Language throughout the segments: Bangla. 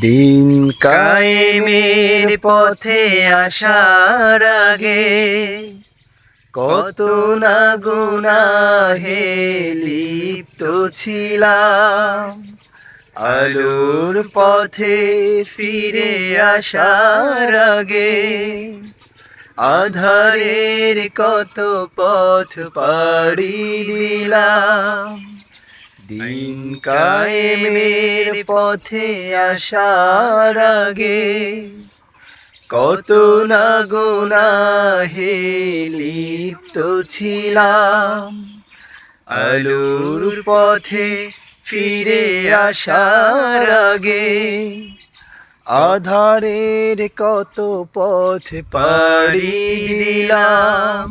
দিন কায়েমের পথে আসার আগে কত না গুনাহে লিপ্ত ছিলাম। আলোর পথে ফিরে আসার আগে আধারের কত পথ পাড়ি দিলাম। দিন কায়েমের পথে আসার আগে কত না গুনাহে লিপ্ত ছিলাম। আলুর পথে ফিরে আসার আগে আধারের কত পথ পাড়ি দিলাম।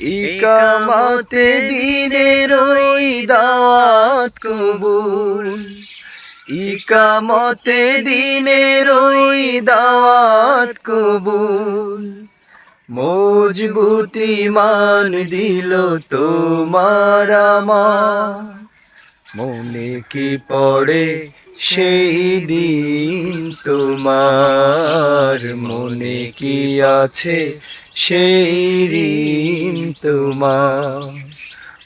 ইকামতে দিনের ওই দাওয়াত কবুল। ইকামতে দিনের ওই দাওয়াত কবুল। মজবুতি মান দিল তোমার আমার। মনে কি পড়ে সেই দিন তোমার? মনে কি আছে সেই ঋণ তোমার?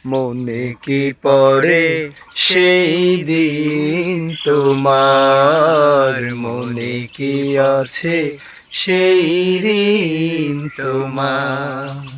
মনে কি পড়ে সেই দিন তোমার? মনে কি আছে সেই দিন তোমার?